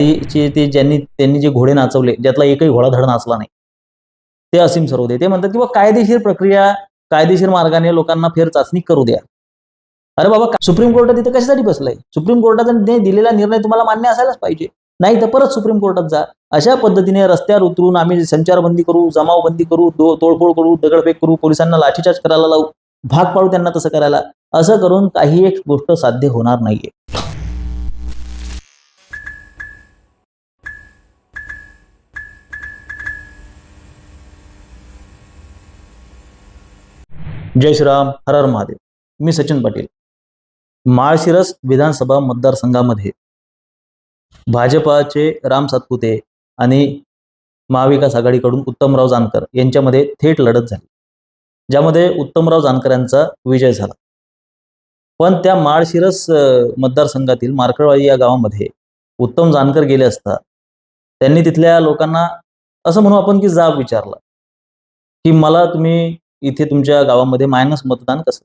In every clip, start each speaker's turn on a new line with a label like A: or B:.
A: चे ते ज्यांनी त्यांनी जे घोडे नाचवले ज्यातला एकही घोडा धड नाचला नाही. ते असीम सरोदे ते म्हणतात की बा कायदेशीर प्रक्रिया कायदेशीर मार्गाने लोकांना फेर चाचणी करू द्या. अरे बाबा सुप्रीम कोर्टात तिथं कशासाठी बसलंय? सुप्रीम कोर्टाचा दिलेला निर्णय तुम्हाला मान्य असायलाच पाहिजे. नाही तर परत सुप्रीम कोर्टात जा. अशा पद्धतीने रस्त्यावर उतरून आम्ही संचारबंदी करू जमावबंदी करू दो तोडफोड करू दगडफेक करू पोलिसांना लाठीचार्ज करायला लावू भाग पाडू त्यांना तसं करायला. असं करून काही एक गोष्ट साध्य होणार नाहीये. जय श्रीराम हर हर महादेव. मी सचिन पाटील. माळशिरस विधानसभा मतदारसंघामध्ये भाजपाचे राम सातपुते आणि महाविकास आघाडीकडून उत्तमराव जानकर यांच्यामध्ये थेट लढत झाली ज्यामध्ये उत्तमराव जानकर यांचा विजय झाला. पण त्या माळशिरस मतदारसंघातील मार्कडवाडी या गावामध्ये उत्तम जानकर गेले असता त्यांनी तिथल्या लोकांना असं म्हणू आपण की जाब विचारला की मला तुम्ही इथे तुमच्या गावामध्ये मायनस मतदान कसं?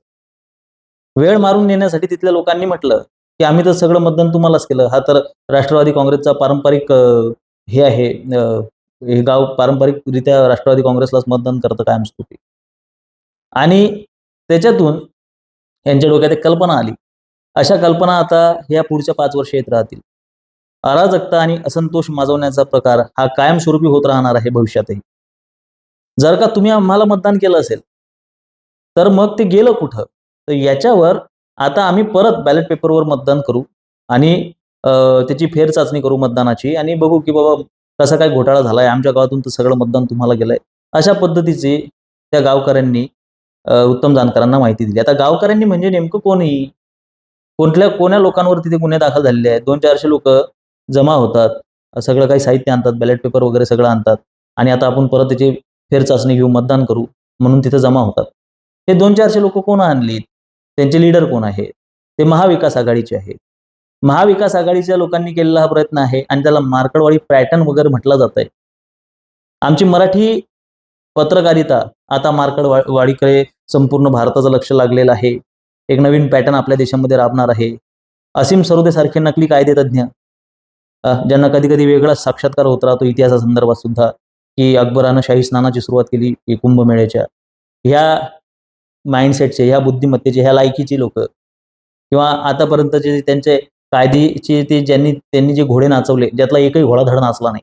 A: वेळ मारून नेण्यासाठी तिथल्या लोकांनी म्हटलं की आम्ही तर सगळं मतदान तुम्हालाच केलं. हा तर राष्ट्रवादी काँग्रेसचा पारंपरिक हे आहे हे गाव पारंपरिकरित्या राष्ट्रवादी काँग्रेसलाच मतदान करतं कायमस्वरूपी. आणि त्याच्यातून यांच्या डोक्यात एक कल्पना आली. अशा कल्पना आता ह्या पुढच्या पाच वर्ष येत राहतील. अराजकता आणि असंतोष माजवण्याचा प्रकार हा कायमस्वरूपी होत राहणार आहे भविष्यातही. जर का तुम्ही आम्हाला मतदान केलं असेल तर मग ते गेलं कुठं? तर याच्यावर आता आम्ही परत बॅलेट पेपरवर मतदान करू आणि त्याची फेर चाचणी करू मतदानाची आणि बघू की बाबा कसा काय घोटाळा झालाय आमच्या गावातून तर सगळं मतदान तुम्हाला गेलंय. अशा पद्धतीची त्या गावकऱ्यांनी उत्तम जानकरांना माहिती दिली. आता गावकऱ्यांनी म्हणजे नेमकं कोणी कोणत्या कोण्या लोकांवर तिथे गुन्हे दाखल झालेले आहेत? दोन चारशे लोक जमा होतात सगळं काही साहित्य आणतात बॅलेट पेपर वगैरे सगळं आणतात आणि आता आपण परत त्याची फेर चाचणी घेऊ मतदान करू म्हणून तिथे जमा होतात. हे दोन चारशे लोक कोण आणलीत? त्यांचे लीडर कोण आहेत? ते महाविकास आघाडीचे आहेत. महाविकास आघाडीच्या लोकांनी केलेला हा प्रयत्न आहे आणि त्याला मार्कडवाडी पॅटर्न वगैरे म्हटलं जात आहे आमची मराठी पत्रकारिता आता मार्कडवाडीकडे संपूर्ण भारताचं लक्ष लागलेलं आहे. एक नवीन पॅटर्न आपल्या देशामध्ये राबणार आहे. असीम सरोदेसारखे नकली कायदेतज्ञ ज्यांना कधी कधी वेगळाच साक्षात्कार होत राहतो इतिहासा संदर्भात सुद्धा. की अकबरानं शाही स्नानाची सुरुवात केली कुंभमेळ्याच्या. ह्या माइंडसेटचे ह्या बुद्धिमत्तेचे ह्या लायकीची लोक. किंवा आतापर्यंतचे त्यांचे कायदेचे ते ज्यांनी त्यांनी जे घोडे नाचवले ज्यातला एकही घोडा धड नाचला नाही.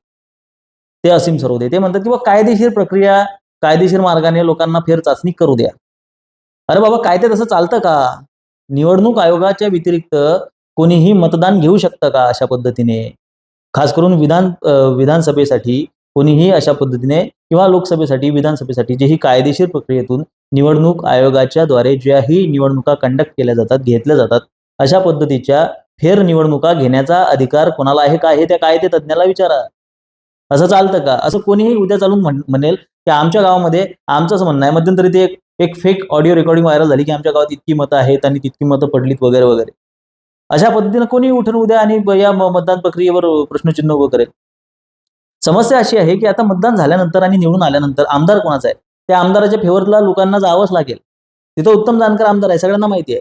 A: ते असीम सरोदे. ते म्हणतात की कायदेशीर प्रक्रिया कायदेशीर मार्गाने लोकांना फेर चाचणी करू द्या. अरे बाबा काय ते तसं चालतं का? निवडणूक आयोगाच्या व्यतिरिक्त कोणीही मतदान घेऊ शकतं का अशा पद्धतीने? खास करून विधान विधानसभेसाठी कोणीही अशा पद्धतीने किंवा लोकसभेसाठी विधानसभेसाठी जेही कायदेशीर प्रक्रियेतून निवडणूक आयोगाच्या द्वारे ज्याही निवडणुका कंडक्ट केल्या जातात घेतल्या जातात अशा पद्धतीच्या फेर निवडणुका घेण्याचा अधिकार कोणाला आहे का हे त्या कायदे तज्ज्ञाला विचारा. असं चालतं का? असं कोणीही उद्या चालून म्हणेल की आमच्या गावामध्ये आमचं असं म्हणणं आहे. मध्यंतरी ते एक एक फेक ऑडिओ रेकॉर्डिंग व्हायरल झाली की आमच्या गावात इतकी मतं आहेत आणि तितकी मतं पडलीत वगैरे वगैरे. अशा पद्धतीनं कोणी उठून उद्या आणि या मतदान प्रक्रियेवर प्रश्नचिन्ह उभं करेल. समस्या अशी आहे की आता मतदान झाल्यानंतर आणि निवडून आल्यानंतर आमदार कोणाचा आहे? त्या आमदाराच्या फेवरला लोकांना जावंच लागेल. तिथं उत्तम जानकर आमदार आहे सगळ्यांना माहिती आहे.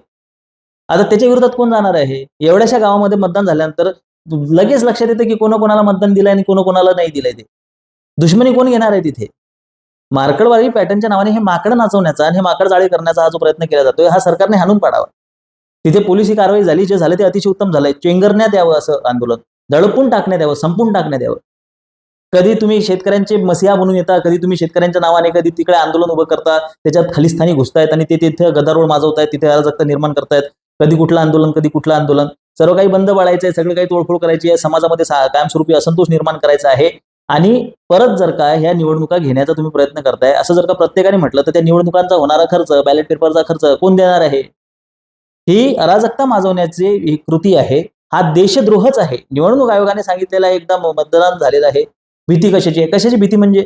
A: आता त्याच्या विरोधात कोण जाणार आहे? एवढ्याशा गावामध्ये मतदान झाल्यानंतर लगेच लक्षात येतं की कोणा कोणाला मतदान दिलंय आणि कोणा कोणाला नाही दिलंय ते. दुश्मनी कोण घेणार आहे तिथे? मार्कडवाडी पॅटर्नच्या नावाने हे माकड नाचवण्याचा आणि हे माकड जाळे करण्याचा हा जो प्रयत्न केला जातोय हा सरकारने हाणून पाडावा. तिथे पोलिसी कारवाई झाली जे झाले ते अतिशय उत्तम झालंय. चेंगरण्यात यावं असं आंदोलन. दडपून टाकण्यात यावं संपून टाकण्यात यावं. कधी तुम्ही शेतकऱ्यांचे मसिहा म्हणून येता कधी तुम्ही शेतकऱ्यांच्या नावाने कधी तिकडे आंदोलन उभं करता त्याच्यात खालिस्थानी घुसतायत आणि ते तिथे गदारोळ माजवतायत तिथे अराजकता निर्माण करतायत कधी कुठलं आंदोलन कधी कुठलं आंदोलन. सर्व काही बंद पाडायचं आहे सगळं काही तोडफोड करायची आहे समाजामध्ये कायमस्वरूपी असंतोष निर्माण करायचा आहे. आणि परत जर का ह्या निवडणुका घेण्याचा तुम्ही प्रयत्न करताय असं जर का प्रत्येकाने म्हटलं तर त्या निवडणुकांचा होणारा खर्च बॅलेट पेपरचा खर्च कोण देणार आहे? ही अराजकता माजवण्याची ही कृती आहे. हा देशद्रोहच आहे. निवडणूक आयोगाने सांगितलेला एकदा मतदान झालेलं आहे. भीती कशाची आहे? कशाची भीती म्हणजे?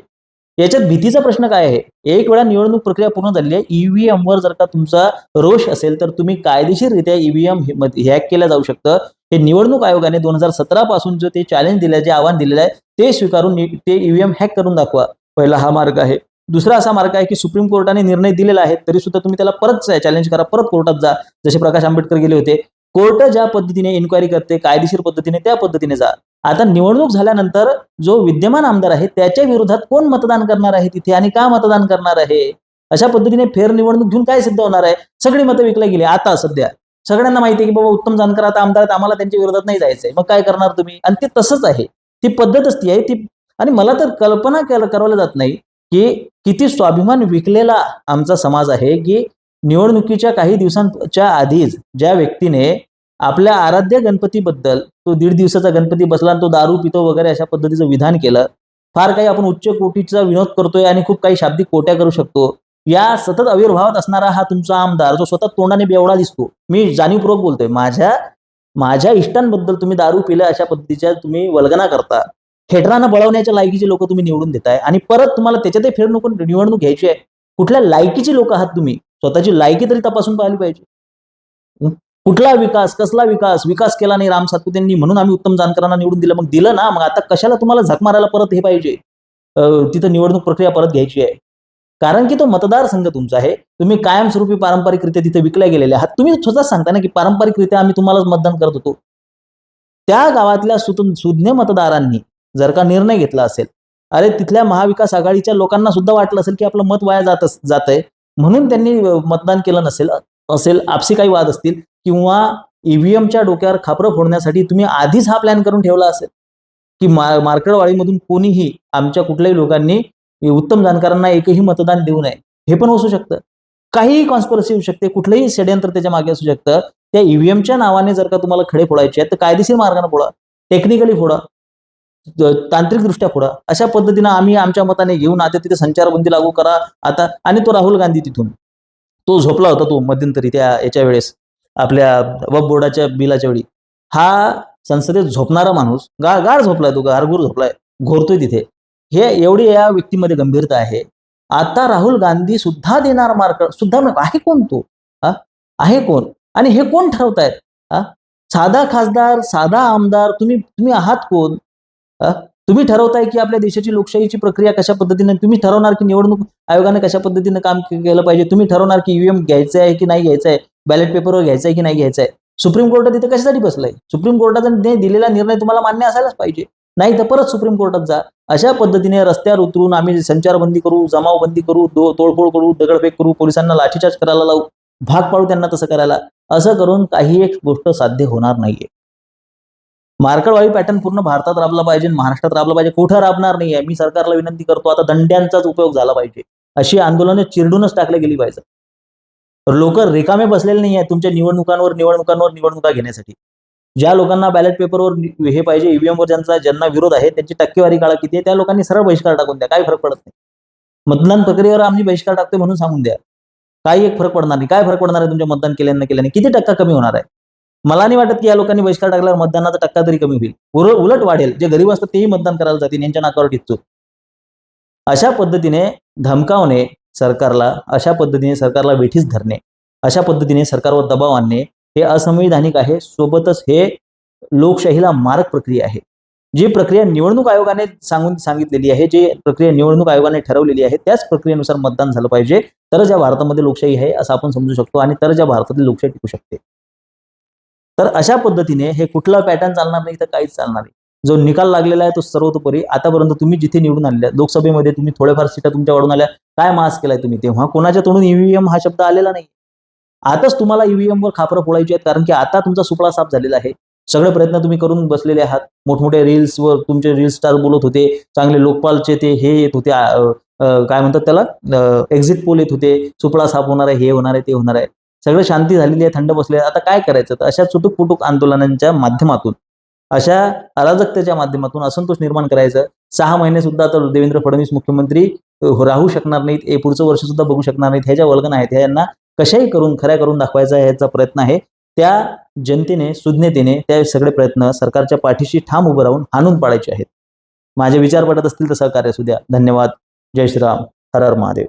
A: याच्यात भीतीचा प्रश्न काय आहे? एक वेळा निवडणूक प्रक्रिया पूर्ण झाली आहे ईव्हीएमवर जर का तुमचा रोष असेल तर तुम्ही कायदेशीररित्या ईव्हीएम हॅक केलं जाऊ शकतं. हे निवडणूक आयोगाने दोन हजार सतरा पासून जो ते चॅलेंज दिलं जे आव्हान दिलेलं आहे ते स्वीकारून ते ईव्हीएम हॅक करून दाखवा. पहिला हा मार्ग आहे. दुसरा असा मार्ग आहे की सुप्रीम कोर्टाने निर्णय दिलेला आहे तरी सुद्धा तुम्ही त्याला परत चॅलेंज करा परत कोर्टात जा. जसे प्रकाश आंबेडकर गेले होते कोर्ट ज्या पद्धतीने इन्क्वायरी करते कायदेशीर पद्धतीने त्या पद्धतीने जा. आता निवडणूक झाल्यानंतर जो विद्यमान आमदार आहे त्याच्या विरोधात कोण मतदान करणार आहे तिथे आणि का मतदान करणार आहे? अशा पद्धतीने फेर निवडणूक घेऊन काय सिद्ध होणार आहे? सगळी मतं विकल्या गेली. आता सध्या सगळ्यांना माहिती आहे की बाबा उत्तम जानकर आता आमदार आहेत आम्हाला त्यांच्या विरोधात नाही जायचंय. मग काय करणार तुम्ही? आणि ते तसंच आहे. ती पद्धतच ती आहे. ती आणि मला तर कल्पना केलं जात नाही की किती स्वाभिमान विकलेला आमचा समाज आहे की निवडणुकीच्या काही दिवसांच्या आधीच ज्या व्यक्तीने आपल्या आराध्य गणपतीबद्दल तो दीड दिवसाचा गणपती बसला आणि तो दारू पितो वगैरे अशा पद्धतीचं विधान केलं. फार काही आपण उच्च कोटीचा विनोद करतोय आणि खूप काही शाब्दिक कोट्या करू शकतो. या सतत आविर्भावात असणारा हा तुमचा आमदार जो स्वतः तोंडाने बेवडा दिसतो. मी जाणीवपूर्वक बोलतोय माझ्या माझ्या इष्टांबद्दल तुम्ही दारू पिलं अशा पद्धतीच्या तुम्ही वल्गना करता. खेटरांना बळवण्याच्या लायकीची लोक तुम्ही निवडून देताय आणि परत तुम्हाला त्याच्यातही फेर निवडणूक घ्यायची आहे. कुठल्या लायकीची लोक आहात तुम्ही? स्वतःची लायकी तरी तपासून पाहिली पाहिजे. कुठला विकास कसला विकास? विकास केला नाही राम सातपुतेंनी म्हणून आम्ही उत्तम जानकरांना निवडून दिलं. मग दिलं ना? मग आता कशाला तुम्हाला झक मारायला परत हे पाहिजे? अं, तिथं निवडणूक प्रक्रिया परत घ्यायची आहे. कारण की तो मतदारसंघ तुमचा आहे. तुम्ही कायमस्वरूपी पारंपरिकरित्या तिथे विकल्या गेलेले आहात. तुम्ही स्वतःच सांगता ना की पारंपरिकरित्या आम्ही तुम्हालाच मतदान करत होतो. त्या गावातल्या सुत सुज्ञ मतदारांनी जर का निर्णय घेतला असेल अरे तिथल्या महाविकास आघाडीच्या लोकांना सुद्धा वाटलं असेल की आपलं मत वाया जात जात आहे म्हणून त्यांनी मतदान केलं नसेल असेल आपसी काही वाद असतील किंवा ईव्हीएमच्या डोक्यावर खापरं फोडण्यासाठी तुम्ही आधीच हा प्लॅन करून ठेवला असेल. की मा मार्कडवाडीमधून कोणीही आमच्या कुठल्याही लोकांनी उत्तम जाणकारांना एकही मतदान देऊ नये. हे पण असू शकतं. काहीही कॉन्स्परसी होऊ शकते. कुठलंही षडयंत्र त्याच्यामागे असू शकतं. त्या ईव्हीएमच्या नावाने जर का तुम्हाला खडे फोडायचे आहेत तर कायदेशीर मार्गाने फोडा. टेक्निकली फोडा. तांत्रिकदृष्ट्या फोडा. अशा पद्धतीनं आम्ही आमच्या मताने घेऊन आता तिथे संचारबंदी लागू करा. आता आणि तो राहुल गांधी तिथून. तो झोपला होता तो मध्यंतरी त्या याच्या वेळेस. आपल्या वब बोर्डाच्या बिलाच्या वेळी. हा संसदेत झोपणारा माणूस गा गाढ झोपलाय तो गारगूर झोपलाय घोरतोय तिथे. हे एवढी या व्यक्तीमध्ये गंभीरता आहे. आता राहुल गांधी सुद्धा देणार मार्क सुद्धा आहे कोण तो? आहे कोण? आणि हे कोण ठरवतायत? साधा खासदार साधा आमदार तुम्ही तुम्ही आहात कोण? तुम्ही ठरवताय की आपल्या देशाची लोकशाहीची प्रक्रिया कशा पद्धतीने तुम्ही ठरवणार की निवडणूक आयोगाने कशा पद्धतीने काम केलं पाहिजे? तुम्ही ठरवणार की ईव्हीएम घ्यायचं आहे की नाही घ्यायचं आहे? बॅलेट पेपरवर घ्यायचं आहे की नाही घ्यायचं आहे? सुप्रीम कोर्टात तिथे कशासाठी बसलंय? सुप्रीम कोर्टाचा दिलेला निर्णय तुम्हाला मान्य असायलाच पाहिजे. नाही तर परत सुप्रीम कोर्टात जा. अशा पद्धतीने रस्त्यावर उतरून आम्ही संचारबंदी करू जमावबंदी करू दो तोडफोड करू दगडफेक करू पोलिसांना लाठीचार्ज करायला लावू भाग पाडू त्यांना तसं करायला. असं करून काही एक गोष्ट साध्य होणार नाहीये. मार्कडवाडी पॅटर्न पूर्ण भारतात राबला पाहिजे महाराष्ट्रात राबला पाहिजे. कुठं राबणार नाहीये. मी सरकारला विनंती करतो आता दंड्यांचाच उपयोग झाला पाहिजे. अशी आंदोलनं चिरडूनच टाकली गेली पाहिजे. लोक रिकामे बसलेले नाही आहे तुमच्या निवडणुकांवर निवडणुकांवर निवडणुका घेण्यासाठी. ज्या लोकांना बॅलेट पेपरवर हे पाहिजे ईव्हीएमवर ज्यांचा ज्यांना विरोध आहे त्यांची टक्केवारी काळा किती आहे त्या लोकांनी सरळ बहिष्कार टाकून द्या. काय फरक पडत नाही. मतदान प्रक्रियेवर आम्ही बहिष्कार टाकतो म्हणून सांगून द्या. काही एक फरक पडणार नाही. काय फरक पडणार आहे तुमच्या मतदान केल्यानं केल्याने? किती टक्का कमी होणार आहे? मला नाही वाटत की या लोकांनी बहिष्कार टाकल्यावर मतदानाचा टक्का तरी कमी होईल. उलट वाढेल. जे गरीब असतात तेही मतदान करायला जातील यांच्या नाकावर टिकतो. अशा पद्धतीने धमकावणे सरकारला अशा पद्धतीने सरकारला वेठीस धरणे अशा पद्धतीने सरकारवर दबाव आणणे हे असंविधानिक आहे. सोबतच हे लोकशाहीला मारक प्रक्रिया आहे. जी प्रक्रिया निवडणूक आयोगाने सांगून सांगितलेली आहे जी प्रक्रिया निवडणूक आयोगाने ठरवलेली आहे त्याच प्रक्रियेनुसार मतदान झालं पाहिजे. तरच या भारतामध्ये लोकशाही आहे असं आपण समजू शकतो आणि तरच या भारतातील लोकशाही टिकू शकते. तर अशा पद्धतीने हे कुठला पॅटर्न चालणार नाही तर काहीच चालणार नाही. जो निकाल लागलेला आहे तो सर्वतोपरी आतापर्यंत तुम्ही जिथे निवडून आणल्या लोकसभेमध्ये तुम्ही थोड्याफार सीटा तुमच्याकडून आल्या काय मास केलाय तुम्ही? तेव्हा कोणाच्या तोंडून ईव्हीएम हा शब्द आलेला नाही आताच तुम्हाला ईव्हीएम वर खापरं फोडायची आहेत कारण की आता तुमचा सुपळा साफ झालेला आहे. सगळे प्रयत्न तुम्ही करून बसलेले आहात. मोठमोठे रील्सवर तुमचे रील स्टार बोलत होते चांगले लोकपालचे ते हे येत होते काय म्हणतात त्याला एक्झिट पोल येत होते. सुपळा साफ होणार आहे हे होणार आहे ते होणार आहे. सगळं शांती झालेली आहे थंड बसले आता काय करायचं? तर अशा चुटूक पुटूक आंदोलनांच्या माध्यमातून अशा अराजकतेच्या माध्यमातून असंतोष निर्माण करायचं. सहा महिने सुद्धा आता देवेंद्र फडणवीस मुख्यमंत्री राहू शकणार नाहीत हे पुढचं वर्ष सुद्धा बघू शकणार नाहीत. ह्या ज्या वल्गन आहेत ह्या यांना कशाही करून खऱ्या करून दाखवायचा ह्याचा प्रयत्न आहे. त्या जनतेने सुज्ञतेने त्या सगळे प्रयत्न सरकारच्या पाठीशी ठाम उभं राहून हाणून पाडायचे आहेत. माझे विचार पडत असतील तर सहकार्य असू द्या. धन्यवाद. जय श्रीराम. हर हर महादेव.